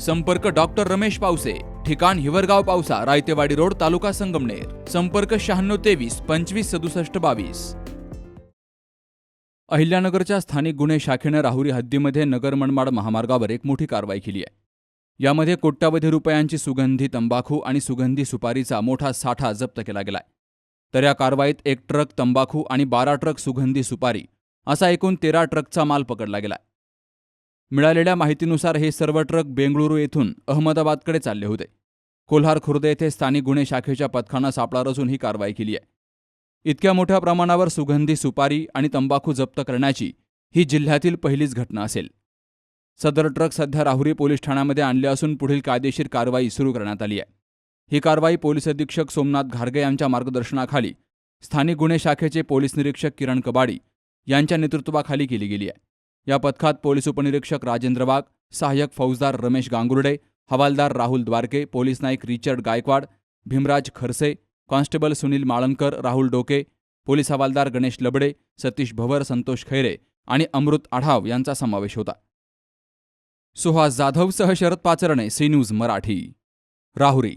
संपर्क डॉक्टर रमेश पावसे ठिकाण हिवरगाव पावसा रायतेवाडी रोड तालुका संगमनेर. संपर्क शहाण्णव तेवीस पंचवीस सदुसष्ट बावीस. अहिल्यानगरच्या स्थानिक गुन्हे शाखेनं राहुरी हद्दीमध्ये नगर मनमाड महामार्गावर एक मोठी कारवाई केली आहे. यामध्ये कोट्यावधी रुपयांची सुगंधी तंबाखू आणि सुगंधी सुपारीचा मोठा साठा जप्त केला गेलाय. तर या कारवाईत एक ट्रक तंबाखू आणि बारा ट्रक सुगंधी सुपारी असा एकूण तेरा ट्रकचा माल पकडला गेलाय. मिळालेल्या माहितीनुसार हे सर्व ट्रक बेंगळुरू येथून अहमदाबादकडे चालले होते. कोल्हार खुर्द येथे स्थानिक गुन्हे शाखेच्या पथकानं सापळा रचून ही कारवाई केली आहे. इतक्या मोठ्या प्रमाणावर सुगंधी सुपारी आणि तंबाखू जप्त करण्याची ही जिल्ह्यातील पहिलीच घटना असेल. सदर ट्रक सध्या राहुरी पोलीस ठाण्यामध्ये आणले असून पुढील कायदेशीर कारवाई सुरू करण्यात आली आहे. ही कारवाई पोलीस अधीक्षक सोमनाथ घारगे यांच्या मार्गदर्शनाखाली स्थानिक गुन्हे शाखेचे पोलीस निरीक्षक किरण कबाडी यांच्या नेतृत्वाखाली केली गेली आहे. या पथकात पोलीस उपनिरीक्षक राजेंद्र वाघ सहाय्यक फौजदार रमेश गांगुर्डे हवालदार Rahul Dwarke police Naik Richard Gaikwad Bhimraj Kharse constable Sunil Malankar Rahul Doke police हवालदार गणेश लबडे सतीश भवर संतोष खैरे आणि अमृत आढाव यांचा समावेश होता. सुहास जाधवसह शरद पाचरणे सी न्यूज मराठी. राहुरी.